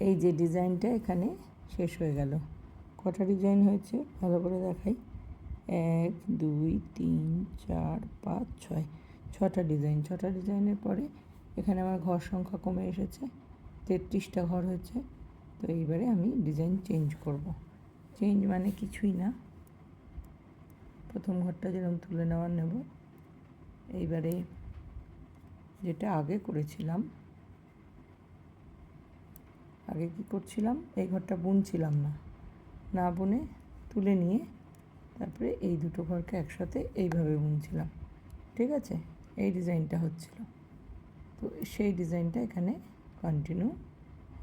এই যে ডিজাইনটা এখানে শেষ হয়ে গেল। কটা ডিজাইন হয়েছে? ভালো করে দেখাই। এক, দুই, তিন, চার, পাঁচ, ছয়। ছটা ডিজাইন। ছটা ডিজাইনের পরে এখানে আমার ঘর সংখ্যা কমে এসেছে। তেত্রিশটা ঘর হয়েছে। তো এইবারে আমি ডিজাইন চেঞ্জ করব। চেঞ্জ মানে কিছুই না। প্রথম ঘরটা যেরকম তুলে নেওয়ার নেব। এইবারে যেটা আগে করেছিলাম আগে কি করছিলাম? এই ঘরটা বুনছিলাম না। না বুনে তুলে নিয়ে তারপরে এই দুটো ঘরকে একসাথে এইভাবে বুনছিলাম। ঠিক আছে? এই ডিজাইনটা হচ্ছিল। তো সেই ডিজাইনটা এখানে কন্টিনিউ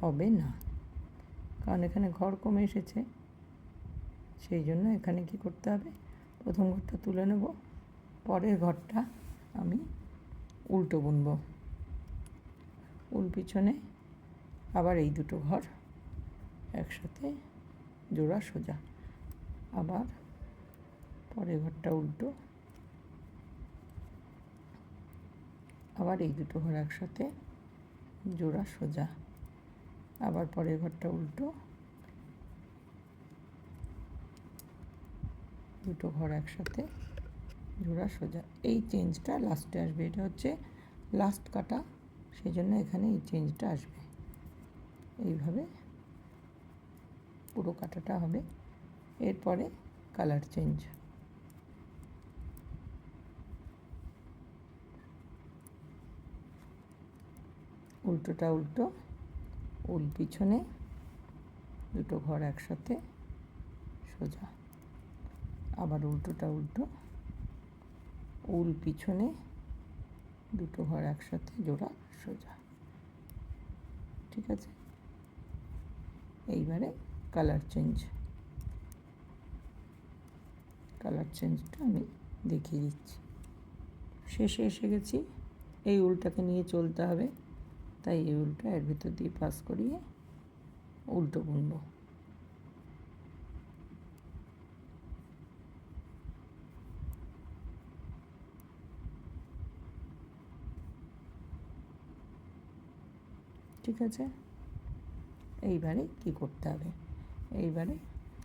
হবে না। কারণ এখানে ঘর কমে এসেছে। সেই জন্য এখানে কি করতে হবে? প্রথম ঘরটা তুলে নেব। পরের ঘরটা আমি উল্টো বুনব। উল পিছনে আবার এই দুটো ঘর একসাথে জোড়া সোজা। আবার পরের ঘরটা উল্টো। আবার এই দুটো ঘর একসাথে জোড়া সোজা। আবার পরের ঘরটা উল্টো। দুটো ঘর একসাথে জোড়া সোজা। এই চেঞ্জটা লাস্টে আসবে। এটা হচ্ছে লাস্ট কাটা। সেই জন্য এখানে এই চেঞ্জটা আসবে। এইভাবে পুরো কাটাটা হবে। এরপরে কালার চেঞ্জ। উল্টোটা উল্টো, উল পিছনে, দুটো ঘর একসাথে, সোজা। আবার উল্টোটা উল্টো, উল পিছনে, দুটো ঘর একসাথে, জোড়া, সোজা। ঠিক আছে? এইবারে কালার চেঞ্জ কালার চেঞ্জটা আমি দেখিয়ে দিচ্ছি। শেষে এসে গেছি। এই উলটাকে নিয়ে চলতে হবে। তাই এই উলটা এর ভিতর দিয়ে পাস করিয়ে উল্টো বুনবো। ঠিক আছে? এইবারে কি করতে হবে? এইবারে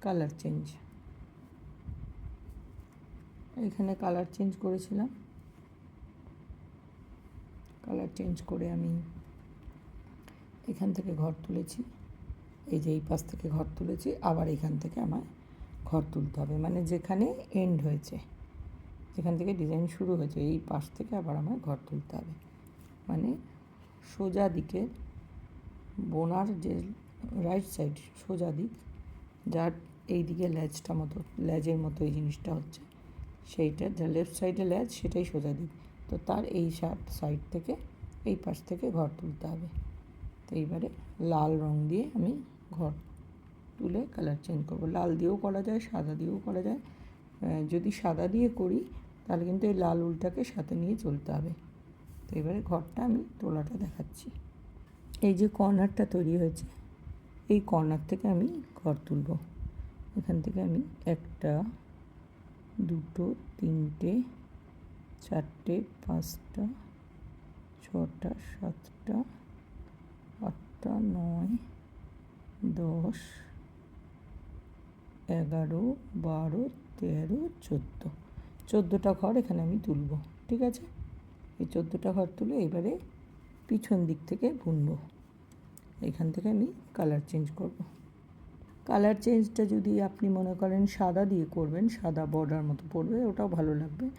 কালার চেঞ্জ এখানে কালার চেঞ্জ করেছিলাম। কালার চেঞ্জ করে আমি এখান থেকে ঘর তুলেছি। এই যে এই পাশ থেকে ঘর তুলেছি, আবার এখান থেকে আমার ঘর তুলতে হবে। মানে যেখানে এন্ড হয়েছে, যেখান থেকে ডিজাইন শুরু হয়েছে, এই পাশ থেকে আবার আমার ঘর তুলতে হবে। মানে সোজা দিকে বোনার যে রাইট সাইড সোজা দিক, যার এই দিকে ল্যাজটা মতো ল্যাজের মতো এই জিনিসটা হচ্ছে, সেইটা, যা লেফট সাইডে ল্যাজ সেটাই সোজা দিক। তো তার এই সাইড থেকে এই পাশ থেকে ঘর তুলতে হবে। তো এইবারে লাল রং দিয়ে আমি ঘর তুলে কালার চেঞ্জ করব। লাল দিয়েও করা যায়, সাদা দিয়েও করা যায়। যদি সাদা দিয়ে করি, তাহলে কিন্তু এই লাল উলটাকে সাথে নিয়ে চলতে হবে। তো এবারে ঘরটা আমি তোলাটা দেখাচ্ছি। এই যে কর্নারটা তৈরি হয়েছে, এই কর্নার থেকে আমি ঘর তুলব। এখান থেকে আমি একটা, দুটো, তিনটে, চারটে, পাঁচটা, ছটা, সাতটা, আটটা, নয়, দশ, এগারো, বারো, তেরো, চোদ্দ। চোদ্দোটা ঘর এখানে আমি তুলব, ঠিক আছে? এই চোদ্দোটা ঘর তুলে এবারে পিছন দিক থেকে বুনবো। এখান থেকে আমি কালার চেঞ্জ করব। কালার চেঞ্জটা যদি আপনি মনে করেন সাদা দিয়ে করবেন, সাদা বর্ডার মতো পড়বে, ওটাও ভালো লাগবে।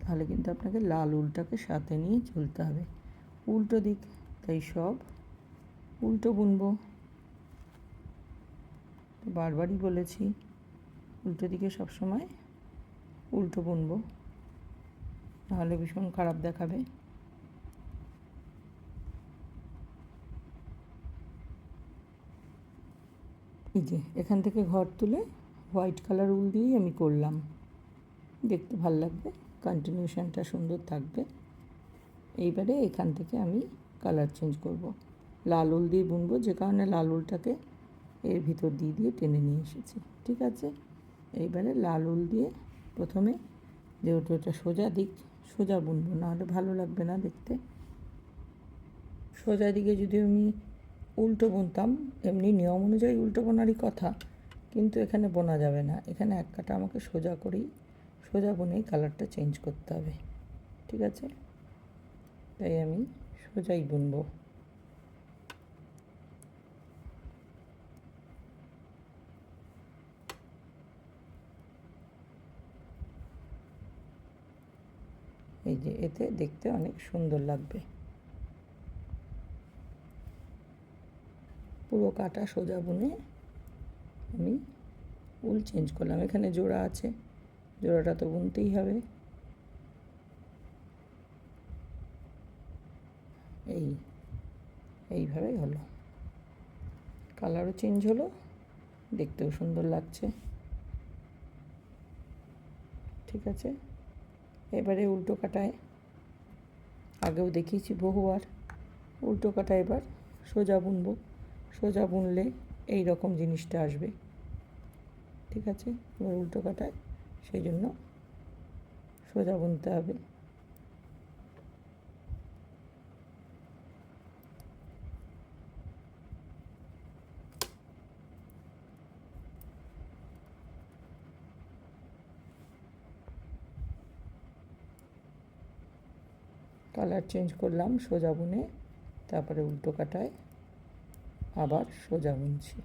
তাহলে কিন্তু আপনাকে লাল উলটাকে সাথে নিয়ে চলতে হবে। উল্টো দিক, তাই সব উল্টো বুনবো। বারবারই বলেছি, উল্টো দিকে সবসময় উল্টো বুনবো। তাহলে ভীষণ খারাপ দেখাবে। এই যে, এখান থেকে ঘর তুলে হোয়াইট কালার উল দিয়েই আমি করলাম। দেখতে ভালো লাগবে, কন্টিনিউশনটা সুন্দর থাকবে। এইবারে এখান থেকে আমি কালার চেঞ্জ করব। লাল উল দিয়ে বুনবো, যে কারণে লাল উলটাকে এর ভিতর দিয়ে দিয়ে টেনে নিয়ে এসেছি, ঠিক আছে? এইবারে লাল উল দিয়ে প্রথমে যেহেতু এটা সোজা দিক, সোজা বুনবো, নাহলে ভালো লাগবে না দেখতে। সোজা দিকে যদি আমি উল্টো বুনতাম, এমনি নিয়ম অনুযায়ী উল্টো বোনারই কথা, কিন্তু এখানে বোনা যাবে না। এখানে এক কাটা আমাকে সোজা করেই, সোজা বুনেই কালারটা চেঞ্জ করতে হবে। ঠিক আছে? তাই আমি সোজাই বুনবো। এই যে এতে দেখতে অনেক সুন্দর লাগবে। পুরো কাটা সোজা বুনে আমি উল চেঞ্জ করলাম। এখানে জোড়া আছে, জোড়াটা তো বুনতেই হবে। এই এইভাবেই হলো। কালারও চেঞ্জ হলো, দেখতেও সুন্দর লাগছে। ঠিক আছে? এবারে উল্টো কাটায়। আগেও দেখিয়েছি বহুবার। উল্টো কাটা এবার, সোজা বুনবো। সোজা বুনলে এই রকম জিনিসটা আসবে। ঠিক আছে? এবার উল্টো কাটায়, সেই জন্য সোজা বুনতে হবে। কালার চেঞ্জ করলাম, সোজা বুনে, তারপরে উল্টো কাটায়। আবার সোজা বুনছি।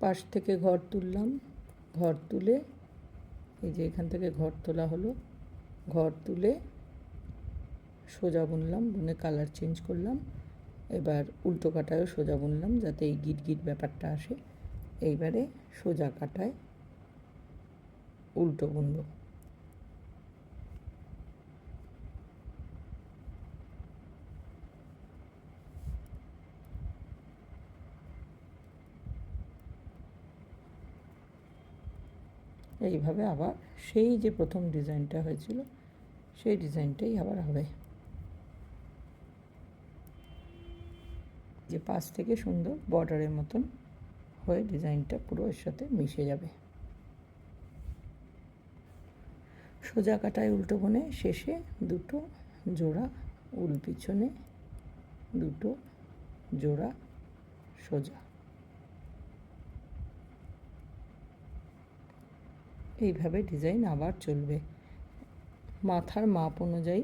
পাশ থেকে ঘর তুললাম। ঘর তুলে এই যে এখান থেকে ঘর তোলা হলো। ঘর তুলে সোজা বুনলাম, বুনে কালার চেঞ্জ করলাম। এবার উল্টো কাটায়ও সোজা বুনলাম যাতে এই গিট গিট ব্যাপারটা আসে। এইবারে সোজা কাটায় উল্টো বুনবো। এইভাবে আবার সেই যে প্রথম ডিজাইনটা হয়েছিল, সেই ডিজাইনটাই আবার হবে। যে পাশ থেকে সুন্দর বর্ডারের মতন হয়ে ডিজাইনটা পুরো এর সাথে মিশে যাবে। সোজা কাটায় উল্টো বনে শেষে দুটো জোড়া উল পিছনে, দুটো জোড়া সোজা। এইভাবে ডিজাইন আবার চলবে। মাথার মাপ অনুযায়ী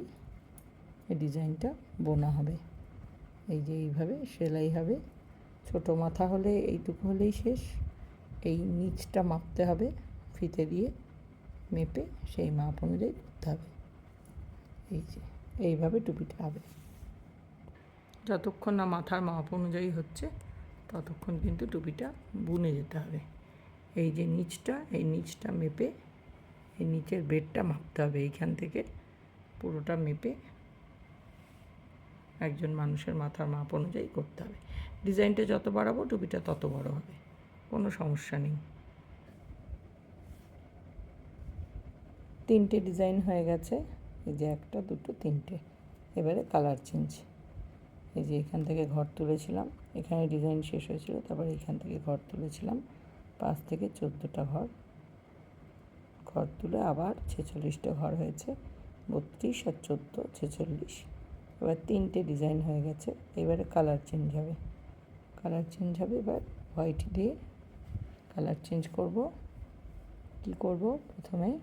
ডিজাইনটা বোনা হবে। এই যে এইভাবে সেলাই হবে। ছোট মাথা হলে এইটুকু হলেই শেষ। এই নিচটা মাপতে হবে ফিতে দিয়ে মেপে সেই মাপ অনুযায়ী করতে হবে। এই যে এইভাবে টুপিটা হবে। যতক্ষণ না মাথার মাপ অনুযায়ী হচ্ছে, ততক্ষণ কিন্তু টুপিটা বুনে যেতে হবে। এই যে নিচটা, এই নিচটা মেপে, এই নিচের বেডটা মাপতে হবে এইখান থেকে। পুরোটা মেপে একজন মানুষের মাথার মাপ অনুযায়ী করতে হবে। ডিজাইনটা যত বাড়াবো, টুপিটা তত বড় হবে। কোনো সমস্যা নেই। তিনটে ডিজাইন হয়ে গেছে। এই যে একটা, দুটো, তিনটে। এবারে কালার চেঞ্জ। এই যে এখান থেকে ঘর তুলেছিলাম। এখানে ডিজাইন শেষ হয়েছিল, তারপর এখান থেকে ঘর তুলেছিলাম। পাঁচ থেকে চোদ্দোটা ঘর। ঘর তুলে আবার ছেচল্লিশটা ঘর হয়েছে। বত্রিশ আর চোদ্দ, ছেচল্লিশ। এবার তিনটে ডিজাইন হয়ে গেছে। এবারে কালার চেঞ্জ হবে। কালার চেঞ্জ হবে, এবার হোয়াইট দিয়ে কালার চেঞ্জ করব। কি করব? প্রথমে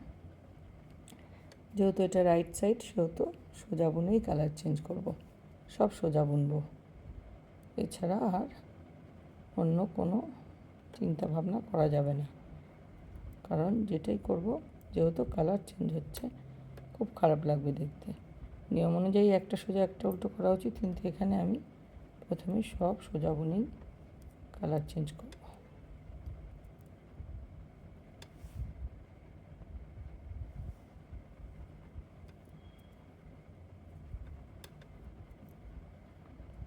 যেহেতু এটা রাইট সাইড সেহেতু সোজা বুনেই কালার চেঞ্জ করব। সব সোজা বুনবো। এছাড়া আর অন্য কোনো চিন্তা ভাবনা করা যাবে না। কারণ যেটাই করব, যেহেতু কালার চেঞ্জ হচ্ছে, খুব খারাপ লাগবে দেখতে। নিয়ম অনুযায়ী একটা সোজা, একটা উল্টো করা উচিত, কিন্তু এখানে আমি প্রথমে সব সোজা বুনেই কালার চেঞ্জ করব।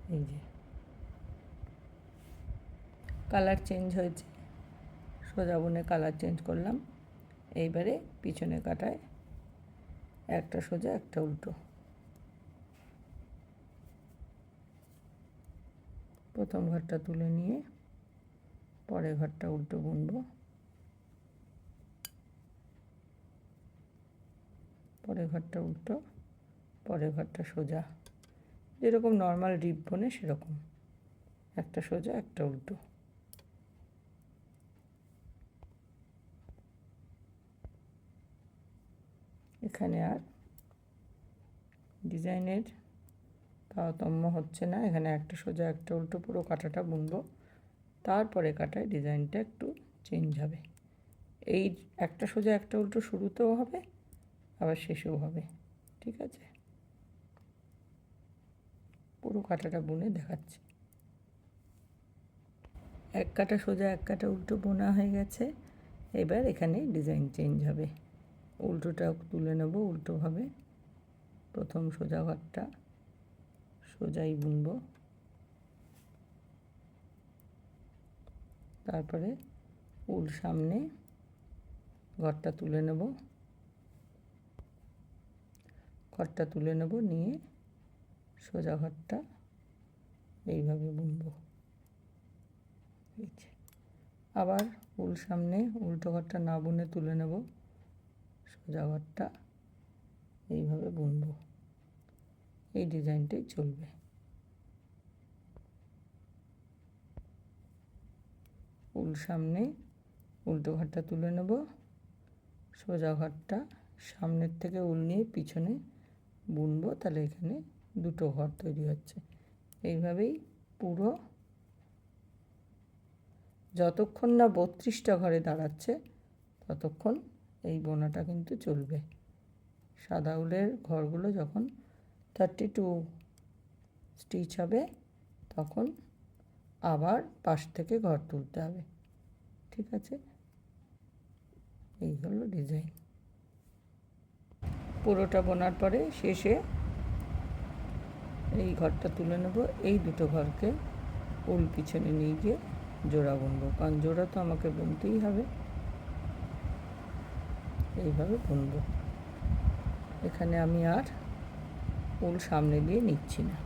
এই যে। কালার চেঞ্জ হয়েছে। সোজা বুনে কালার চেঞ্জ করলাম। এইবারে পিছনে কাটায় একটা সোজা, একটা উল্টো। প্রথম ঘরটা তুলে নিয়ে পরের ঘরটা উল্টো বুনবো। পরের ঘরটা উল্টো, পরের ঘরটা সোজা। যেরকম নর্মাল ডিপ বনে সেরকম। একটা সোজা, একটা উল্টো। এখানে আর ডিজাইনের তারতম্য হচ্ছে না। এখানে একটা সোজা, একটা উল্টো, পুরো কাঁটাটা বুনবো। তারপরে কাটায় ডিজাইনটা একটু চেঞ্জ হবে। এই একটা সোজা, একটা উল্টো শুরুতেও হবে, আবার শেষেও হবে। ঠিক আছে? পুরো কাঁটাটা বুনে দেখাচ্ছি। এক কাটা সোজা, এক কাটা উল্টো বোনা হয়ে গেছে। এবার এখানে ডিজাইন চেঞ্জ হবে। উল্টোটা তুলে নেব উল্টোভাবে প্রথম সোজা ঘরটা সোজাই বুনবো। তারপরে উল সামনে ঘরটা তুলে নেব। ঘরটা তুলে নেব, নিয়ে সোজা ঘরটা এইভাবে বুনবো। আবার উল সামনে উল্টো ঘরটা না বুনে তুলে নেব। ঘরটা এইভাবে বুনবো। এই ডিজাইনটাই চলবে। উল সামনে উল্টো ঘরটা তুলে নেব। সোজা ঘরটা সামনের থেকে উল নিয়ে পিছনে বুনবো। তাহলে এখানে দুটো ঘর তৈরি হচ্ছে। এইভাবেই পুরো যতক্ষণ না বত্রিশটা ঘরে দাঁড়াচ্ছে, ততক্ষণ এই বোনাটা কিন্তু চলবে। সাদা উলের ঘরগুলো যখন থার্টি টু স্টিচ হবে, তখন আবার পাশ থেকে ঘর তুলতে হবে। ঠিক আছে? এই হলো ডিজাইন পুরোটা বোনার পরে শেষে এই ঘরটা তুলে নেব। এই দুটো ঘরকে উল পিছনে নিয়ে গিয়ে জোড়া বুনবো। কারণ জোড়া তো আমাকে বুনতেই হবে। এইভাবে বুনব। এখানে আমি আর উল সামনে দিয়ে নিচ্ছি না।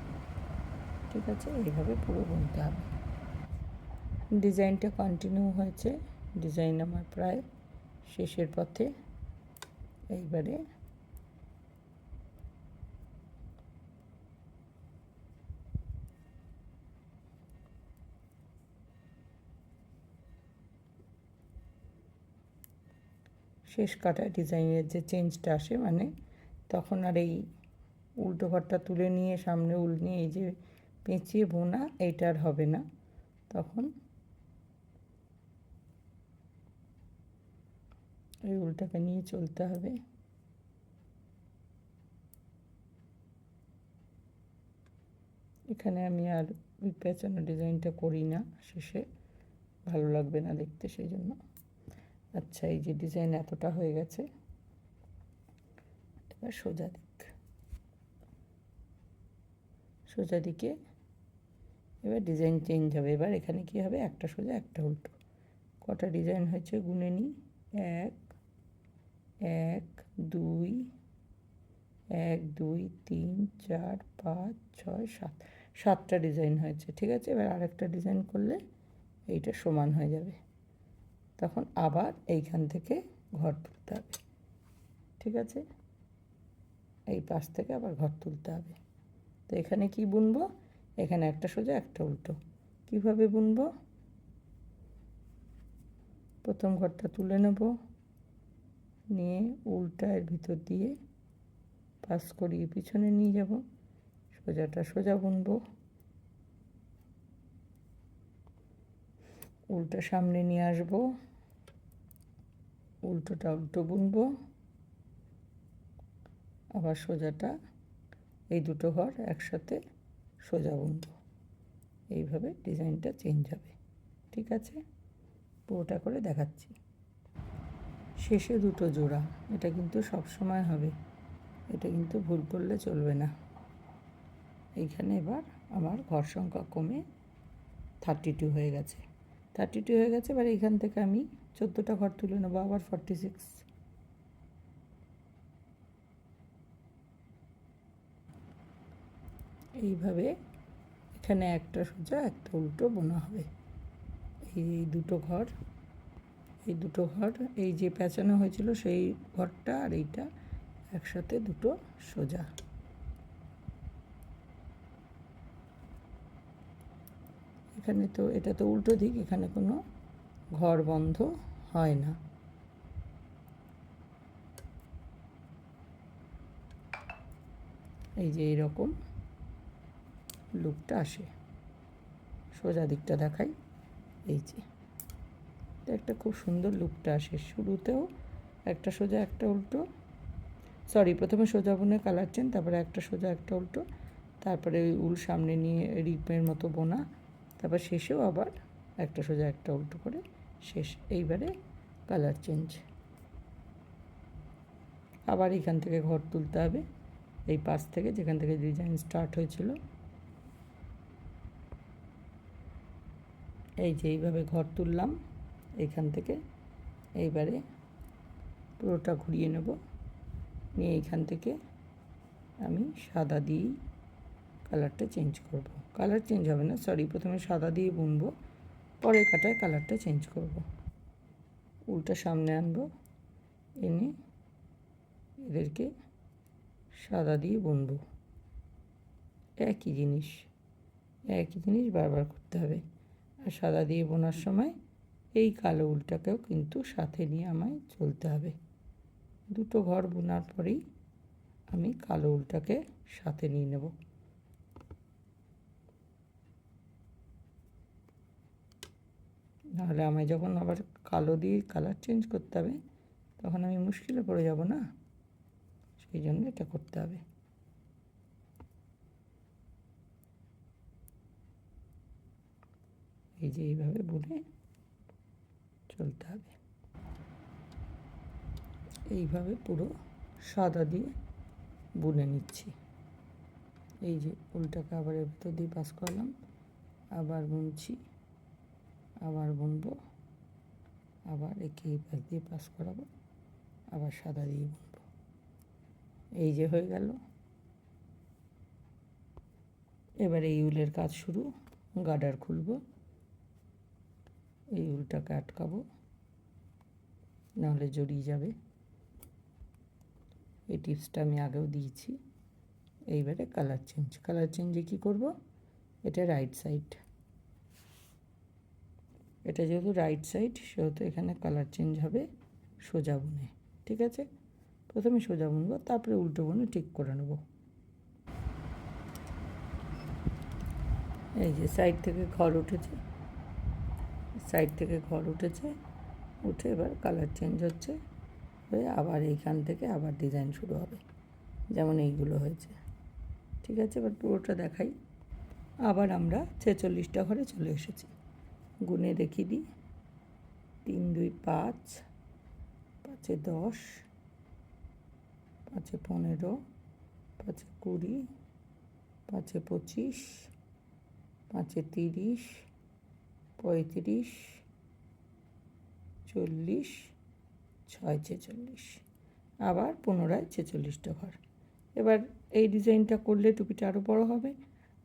ঠিক আছে? এইভাবে পুরো বুনতে হবে। ডিজাইনটা কন্টিনিউ হয়েছে। ডিজাইন আমার প্রায় শেষের পথে। এইবারে শেষ কাটা ডিজাইনের যে চেঞ্জটা আসে মানে তখন আর এই উল্টো ঘরটা তুলে নিয়ে, সামনে উল নিয়ে এই যে পেঁচিয়ে বোনা, এইটা আর হবে না। তখন এই উলটাকে নিয়ে চলতে হবে। এখানে আমি আর পেঁচানো ডিজাইনটা করি না, শেষে। ভালো লাগবে না দেখতে সেই জন্য। আচ্ছা এই যে ডিজাইন এতটা হয়ে গেছে। এবার সোজা দিক। সোজা দিকে এবার ডিজাইন চেঞ্জ হবে। এবার এখানে কি হবে? একটা সোজা, একটা উল্টো। কটা ডিজাইন হয়েছে? গুনে নিই এক এক, দুই এক, দুই, তিন, চার, পাঁচ, ছয়, সাত। সাতটা ডিজাইন হয়েছে, ঠিক আছে? এবার আরেকটা ডিজাইন করলে এইটা সমান হয়ে যাবে। তখন আবার এইখান থেকে ঘর তুলতে হবে। ঠিক আছে? এই পাশ থেকে আবার ঘর তুলতে হবে। তো এখানে কি বুনবো? এখানে একটা সোজা, একটা উল্টো। কীভাবে বুনবো? প্রথম ঘরটা তুলে নেব। নিয়ে উল্টা ভিতর দিয়ে পাস করিয়ে পিছনে নিয়ে যাব। সোজাটা সোজা বুনবো। উল্টা সামনে নিয়ে আসব। উল্টোটা উল্টো বুনবো। আবার সোজাটা এই দুটো ঘর একসাথে সোজা বুনবো। এইভাবে ডিজাইনটা চেঞ্জ হবে। ঠিক আছে? পুরোটা করে দেখাচ্ছি। শেষে দুটো জোড়া। এটা কিন্তু সব সময় হবে। এটা কিন্তু ভুল করলে চলবে না। এইখানে এবার আমার ঘর সংখ্যা কমে থার্টি টু হয়ে গেছে। থার্টি টু হয়ে গেছে, এবার এইখান থেকে আমি চোদ্দোটা ঘর তুলে নেব, আবার ফর্টি সিক্স এইভাবে এখানে একটা সোজা, একটা উল্টো বোনা হবে। এই দুটো ঘর, এই দুটো ঘর, এই যে পেঁচানো হয়েছিল সেই ঘরটা আর এইটা একসাথে দুটো সোজা। এখানে তো, এটা তো উল্টো দিক, এখানে কোনো ঘর বন্ধ হয় না। এই যে এইরকম লুকটা আসে। সোজা দিকটা দেখাই। এই যে। একটা খুব সুন্দর লুকটা আসে। শুরুতেও একটা সোজা, একটা উল্টো। সরি প্রথমে সোজা বুনে কালার চেন তারপরে একটা সোজা, একটা উল্টো। তারপরে ওই উল সামনে নিয়ে রিপের মতো বোনা। তারপর শেষেও আবার একটা সোজা, একটা উল্টো করে শেষ। এইবারে কালার চেঞ্জ। আবার এখান থেকে ঘর তুলতে হবে। এই পাশ থেকে যেখান থেকে ডিজাইন স্টার্ট হয়েছিল। এই যে এইভাবে ঘর তুললাম এইখান থেকে এইবারে পুরোটা ঘুরিয়ে নেব। নিয়ে এইখান থেকে আমি সাদা দিয়েই কালারটা চেঞ্জ করব। কালার চেঞ্জ হবে না সরি প্রথমে সাদা দিয়ে বুনবো। পরের কাটায় কালারটা চেঞ্জ করব। উল্টা সামনে আনব, এনে এদেরকে সাদা দিয়ে বুনবো। একই জিনিস একই জিনিস বারবার করতে হবে। আর সাদা দিয়ে বোনার সময় এই কালো উলটাকেও কিন্তু সাথে নিয়ে আমায় চলতে হবে। দুটো ঘর বোনার পরেই আমি কালো উলটাকে সাথে নিয়ে নেব। নাহলে আমায় যখন আবার কালো দিয়ে কালার চেঞ্জ করতে হবে, তখন আমি মুশকিলে পড়ে যাব না? সেই জন্য এটা করতে হবে। এই যে এইভাবে বুনে চলতে হবে। এইভাবে পুরো সাদা দিয়ে বুনে নিচ্ছি। এই যে উল্টাকে আবার এর ভেতর দিয়ে পাস করলাম, আবার বুনছি। আবার বুনবো, আবার একে এই পাশ দিয়ে পাস করাবো, আবার সাদা দিয়ে বুনবো। এই যে হয়ে গেল। এবার এই উলের কাজ শুরু গার্ডার খুলবো, এই উলটাকে আটকাবো, নাহলে জড়িয়ে যাবে। এই টিপসটা আমি আগেও দিয়েছি। এইবারে কালার চেঞ্জ। কালার চেঞ্জে কী করব? এটা রাইট সাইড। এটা যেহেতু রাইট সাইড সেহেতু এখানে কালার চেঞ্জ হবে সোজা বুনে, ঠিক আছে? প্রথমে সোজা বুনবো তারপরে উল্টো বুনে ঠিক করে নেব। এই যে সাইড থেকে ঘর উঠেছে সাইড থেকে ঘর উঠেছে, উঠে এবার কালার চেঞ্জ হচ্ছে, হয়ে আবার এইখান থেকে আবার ডিজাইন শুরু হবে, যেমন এইগুলো হয়েছে, ঠিক আছে? এবার পুরোটা দেখাই। আবার আমরা ছেচল্লিশটা ঘরে চলে এসেছি। গুনে দেখিয়ে দিই। তিন, দুই, পাঁচ, পাঁচে দশ, পাঁচে পনেরো, পাঁচে কুড়ি, পাঁচে পঁচিশ, পাঁচে তিরিশ, পঁয়ত্রিশ, চল্লিশ, ছয়, ছেচল্লিশ। আবার পুনরায় ছেচল্লিশটা ঘর। এবার এই ডিজাইনটা করলে টুপিটা আরও বড় হবে,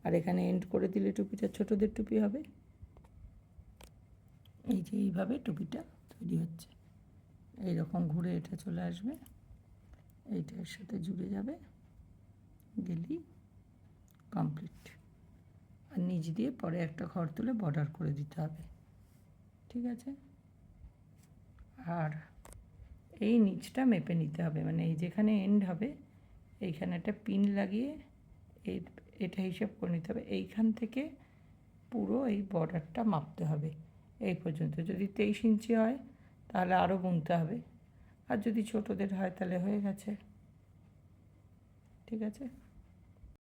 আর এখানে এন্ড করে দিলে টুপিটা ছোটোদের টুপি হবে। এই যে এইভাবে টুপিটা তৈরি হচ্ছে। এই রকম ঘুরে এটা চলে আসবে। এইটার সাথে জুড়ে যাবে। গেলি কমপ্লিট আর নিচ দিয়ে পরে একটা ঘর তুলে বর্ডার করে দিতে হবে। ঠিক আছে? আর এই নিচটা মেপে নিতে হবে। মানে এই যেখানে এন্ড হবে, এইখানে একটা পিন লাগিয়ে এটা হিসেব করে নিতে হবে। এইখান থেকে পুরো এই বর্ডারটা মাপতে হবে। এই পর্যন্ত। যদি তেইশ ইঞ্চি হয়, তাহলে আরও বুনতে হবে। আর যদি ছোটোদের হয়, তাহলে হয়ে গেছে। ঠিক আছে?